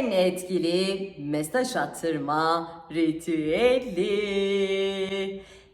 en etkili mesaj attırma ritüeli.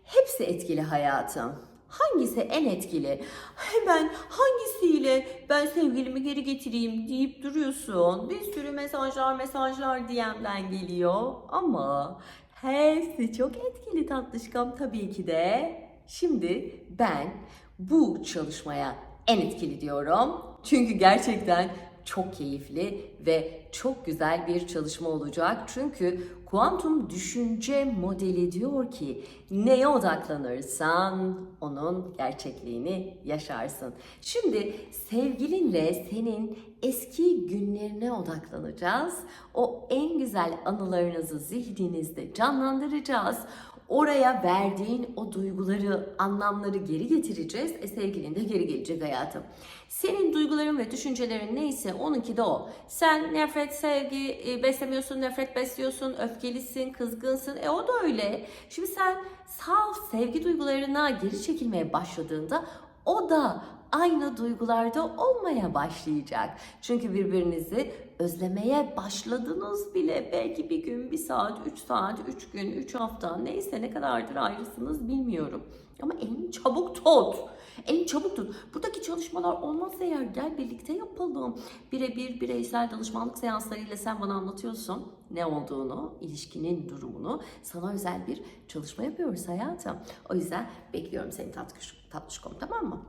Hepsi etkili hayatım. Hangisi en etkili? Hemen hangisiyle ben sevgilimi geri getireyim deyip duruyorsun. Bir sürü mesajlar mesajlar DM'den geliyor. Ama hepsi çok etkili tatlışkam tabii ki de. Şimdi ben bu çalışmaya en etkili diyorum. Çünkü gerçekten çok keyifli ve çok güzel bir çalışma olacak. Çünkü kuantum düşünce modeli diyor ki neye odaklanırsan onun gerçekliğini yaşarsın. Şimdi sevgilinle senin eski günlerine odaklanacağız. O en güzel anılarınızı zihninizde canlandıracağız. Oraya verdiğin o duyguları, anlamları geri getireceğiz. E sevgilin de geri gelecek hayatım. Senin duyguların ve düşüncelerin neyse onunki de o. Sen nefret, sevgi e, beslemiyorsun, nefret besliyorsun, öfkelisin, kızgınsın. E o da öyle. Şimdi sen saf sevgi duygularına geri çekilmeye başladığında o da aynı duygularda olmaya başlayacak. Çünkü birbirinizi özlemeye başladınız bile. Belki bir gün, bir saat, üç saat, üç gün, üç hafta neyse ne kadardır ayrısınız bilmiyorum. Ama elini çabuk tut. Elini çabuk tut. Buradaki çalışmalar olmazsa eğer gel birlikte yapalım. Birebir bireysel danışmanlık seanslarıyla sen bana anlatıyorsun ne olduğunu, ilişkinin durumunu. Sana özel bir çalışma yapıyoruz hayatım. O yüzden bekliyorum seni tatlış, tatlışkom tamam mı?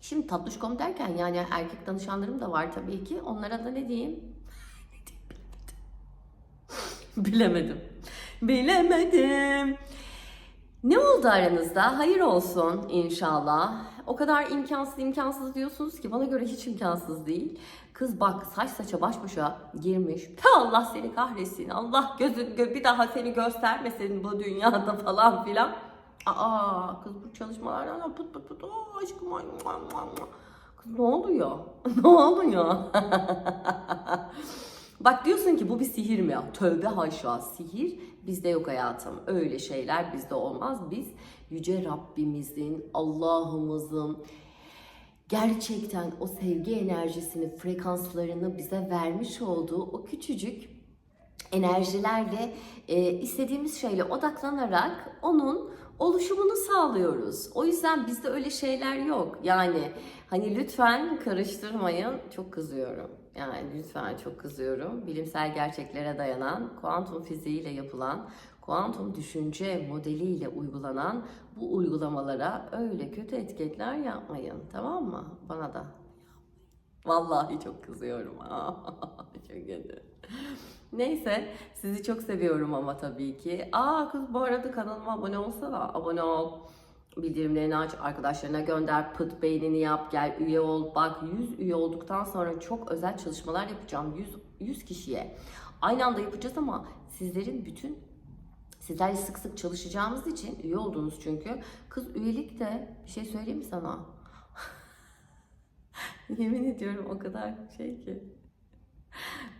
Şimdi tatlışkom derken yani erkek danışanlarım da var tabii ki. Onlara da ne diyeyim? Bilemedim. Bilemedim. Ne oldu aranızda? Hayır olsun inşallah. O kadar imkansız imkansız diyorsunuz ki bana göre hiç imkansız değil. Kız bak saç saça baş başa girmiş. Ta Allah seni kahretsin. Allah gözü gö- bir daha seni göstermesin bu dünyada falan filan. Aa kız bu çalışmalardan put put put. Aa, aşkım ay, mua, mua. Kız ne oluyor? ne oluyor? Bak diyorsun ki bu bir sihir mi? Tövbe haşa sihir bizde yok hayatım. Öyle şeyler bizde olmaz. Biz yüce Rabbimizin, Allah'ımızın gerçekten o sevgi enerjisini, frekanslarını bize vermiş olduğu o küçücük enerjilerle e, istediğimiz şeyle odaklanarak onun oluşumunu sağlıyoruz. O yüzden bizde öyle şeyler yok. Yani hani lütfen karıştırmayın. Çok kızıyorum. Yani lütfen çok kızıyorum. Bilimsel gerçeklere dayanan, kuantum fiziğiyle yapılan, kuantum düşünce modeliyle uygulanan bu uygulamalara öyle kötü etiketler yapmayın. Tamam mı? Bana da. Vallahi çok kızıyorum. çok kötü. Neyse sizi çok seviyorum ama tabii ki. Aa kız bu arada kanalıma abone olsana. Abone ol. Bildirimlerini aç, arkadaşlarına gönder, pıt beynini yap, gel üye ol. Bak 100 üye olduktan sonra çok özel çalışmalar yapacağım 100, 100 kişiye. Aynı anda yapacağız ama sizlerin bütün sizlerle sık sık çalışacağımız için üye oldunuz çünkü. Kız üyelik de bir şey söyleyeyim mi sana? Yemin ediyorum o kadar şey ki.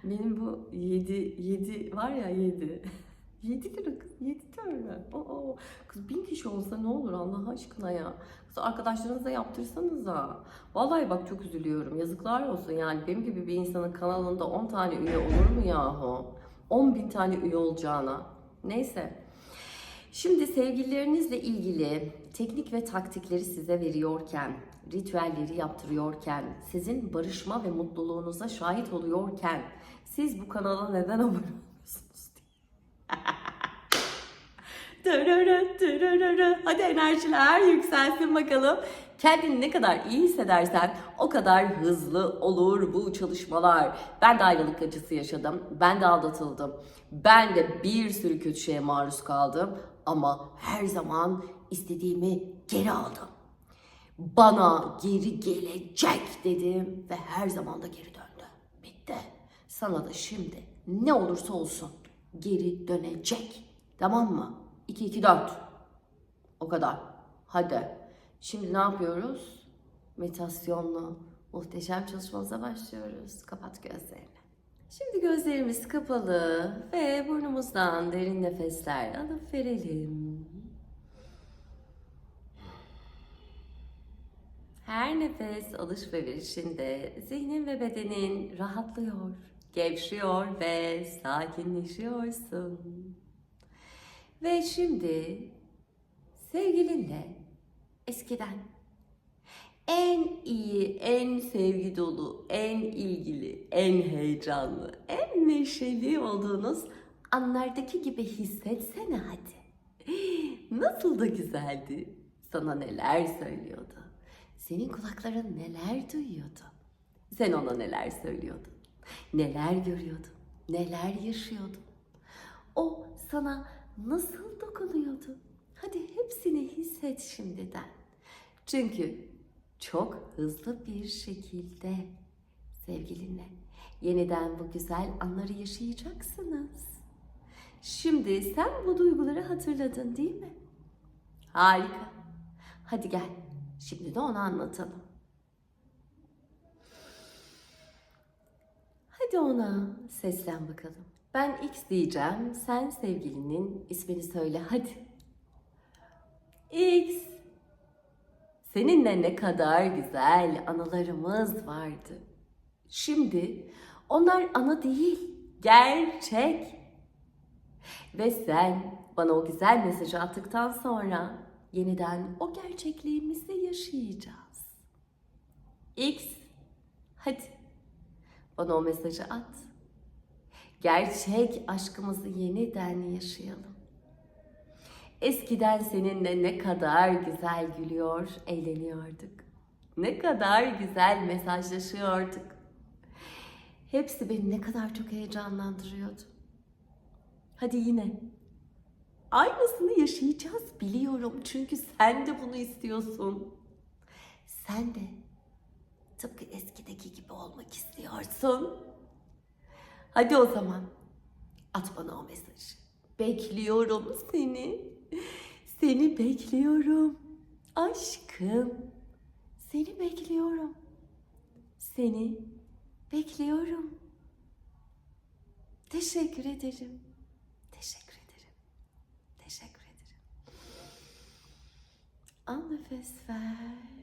Benim bu 7 7 var ya 7. 7 lira kız 7 tane. Oo, kız bin kişi olsa ne olur Allah aşkına ya. Kız arkadaşlarınıza yaptırsanıza. Vallahi bak çok üzülüyorum. Yazıklar olsun yani benim gibi bir insanın kanalında 10 tane üye olur mu yahu? 10 bin tane üye olacağına. Neyse. Şimdi sevgililerinizle ilgili teknik ve taktikleri size veriyorken, ritüelleri yaptırıyorken, sizin barışma ve mutluluğunuza şahit oluyorken siz bu kanala neden abone Hadi enerjiler yükselsin bakalım. Kendini ne kadar iyi hissedersen o kadar hızlı olur bu çalışmalar. Ben de ayrılık acısı yaşadım. Ben de aldatıldım. Ben de bir sürü kötü şeye maruz kaldım. Ama her zaman istediğimi geri aldım. Bana geri gelecek dedim ve her zaman da geri döndü. Bitti. Sana da şimdi ne olursa olsun geri dönecek. Tamam mı? 2 2 4. O kadar. Hadi. Şimdi ne yapıyoruz? Meditasyonla muhteşem çalışmamıza başlıyoruz. Kapat gözlerini. Şimdi gözlerimiz kapalı ve burnumuzdan derin nefesler alıp verelim. Her nefes alış ve verişinde zihnin ve bedenin rahatlıyor. Gevşiyor ve sakinleşiyorsun. Ve şimdi sevgilinle eskiden en iyi, en sevgi dolu, en ilgili, en heyecanlı, en neşeli olduğunuz anlardaki gibi hissetsene hadi. Nasıl da güzeldi. Sana neler söylüyordu. Senin kulakların neler duyuyordu. Sen ona neler söylüyordun. Neler görüyordun. Neler yaşıyordun. O sana nasıl dokunuyordu. Hadi hepsini hisset şimdiden. Çünkü çok hızlı bir şekilde sevgilinle yeniden bu güzel anları yaşayacaksınız. Şimdi sen bu duyguları hatırladın değil mi? Harika. Hadi gel. Şimdi de onu anlatalım. Hadi ona seslen bakalım. Ben X diyeceğim. Sen sevgilinin ismini söyle hadi. X. Seninle ne kadar güzel anılarımız vardı. Şimdi onlar ana değil, gerçek. Ve sen bana o güzel mesajı attıktan sonra yeniden o gerçekliğimizi yaşayacağız. X, hadi bana o mesajı at. Gerçek aşkımızı yeniden yaşayalım. Eskiden seninle ne kadar güzel gülüyor, eğleniyorduk. Ne kadar güzel mesajlaşıyorduk. Hepsi beni ne kadar çok heyecanlandırıyordu. Hadi yine. Aynısını yaşayacağız biliyorum çünkü sen de bunu istiyorsun. Sen de tıpkı eskideki gibi olmak istiyorsun. Hadi o zaman at bana o mesajı. Bekliyorum seni. Seni bekliyorum. Aşkım. Seni bekliyorum. Seni bekliyorum. Teşekkür ederim. Teşekkür ederim. Teşekkür ederim. Al nefes ver ve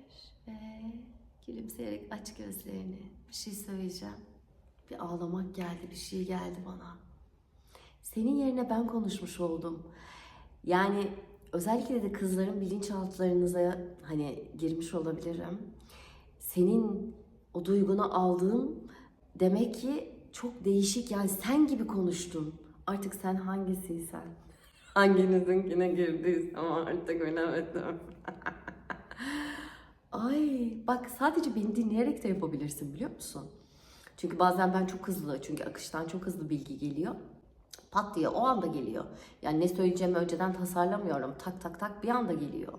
gülümseyerek aç gözlerini. Bir şey söyleyeceğim. Bir ağlamak geldi, bir şey geldi bana. Senin yerine ben konuşmuş oldum. Yani özellikle de kızların bilinçaltlarınıza hani girmiş olabilirim. Senin o duygunu aldığım demek ki çok değişik yani sen gibi konuştun. Artık sen hangisiysen. Hanginizinkine girdiysem artık bilemedim. Ay bak sadece beni dinleyerek de yapabilirsin biliyor musun? Çünkü bazen ben çok hızlı çünkü akıştan çok hızlı bilgi geliyor. Pat diye o anda geliyor. Yani ne söyleyeceğimi önceden tasarlamıyorum. Tak tak tak bir anda geliyor.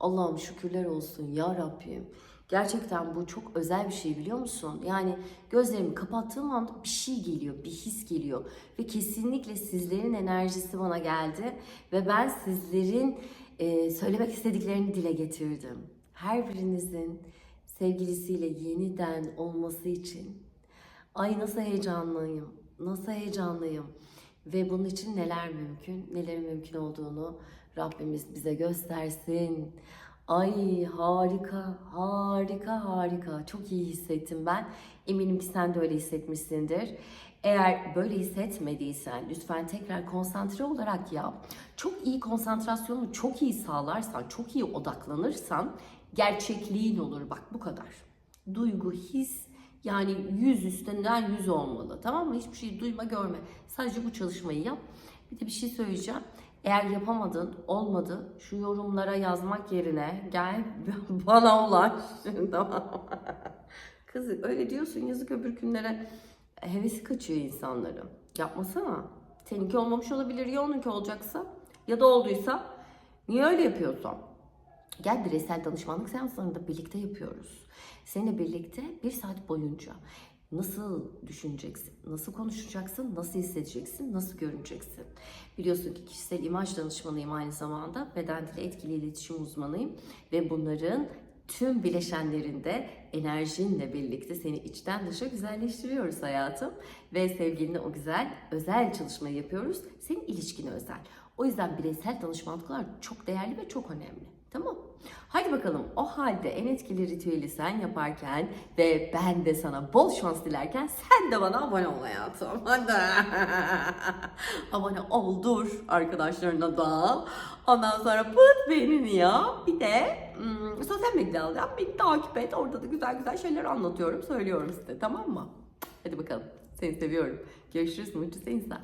Allah'ım şükürler olsun ya Rabbim. Gerçekten bu çok özel bir şey biliyor musun? Yani gözlerimi kapattığım anda bir şey geliyor, bir his geliyor. Ve kesinlikle sizlerin enerjisi bana geldi. Ve ben sizlerin e, söylemek istediklerini dile getirdim. Her birinizin sevgilisiyle yeniden olması için. Ay nasıl heyecanlıyım, nasıl heyecanlıyım. Ve bunun için neler mümkün, neler mümkün olduğunu Rabbimiz bize göstersin. Ay harika, harika, harika. Çok iyi hissettim ben. Eminim ki sen de öyle hissetmişsindir. Eğer böyle hissetmediysen lütfen tekrar konsantre olarak yap. Çok iyi konsantrasyonu çok iyi sağlarsan, çok iyi odaklanırsan gerçekliğin olur. Bak bu kadar. Duygu, his yani yüz üstünden yüz olmalı. Tamam mı? Hiçbir şey duyma, görme. Sadece bu çalışmayı yap. Bir de bir şey söyleyeceğim. Eğer yapamadın, olmadı, şu yorumlara yazmak yerine gel bana ulaş. tamam Kız öyle diyorsun yazık öbür günlere hevesi kaçıyor insanların. Yapmasana. Seninki olmamış olabilir ya onunki olacaksa ya da olduysa niye öyle yapıyorsun? Gel bireysel danışmanlık seanslarında birlikte yapıyoruz. Seninle birlikte bir saat boyunca nasıl düşüneceksin, nasıl konuşacaksın, nasıl hissedeceksin, nasıl görüneceksin. Biliyorsun ki kişisel imaj danışmanıyım aynı zamanda. Beden dili etkili iletişim uzmanıyım. Ve bunların tüm bileşenlerinde enerjinle birlikte seni içten dışa güzelleştiriyoruz hayatım. Ve sevgilinle o güzel, özel çalışmayı yapıyoruz. Senin ilişkine özel. O yüzden bireysel danışmanlıklar çok değerli ve çok önemli. Tamam Hadi bakalım o halde en etkili ritüeli sen yaparken ve ben de sana bol şans dilerken sen de bana abone ol hayatım. Hadi. abone oldur arkadaşlarına da. Ondan sonra pıt beğenini ya. Bir de hmm, sosyal medyadan beni takip et. Orada da güzel güzel şeyler anlatıyorum, söylüyorum size tamam mı? Hadi bakalım. Seni seviyorum. Görüşürüz. Mutlu insan.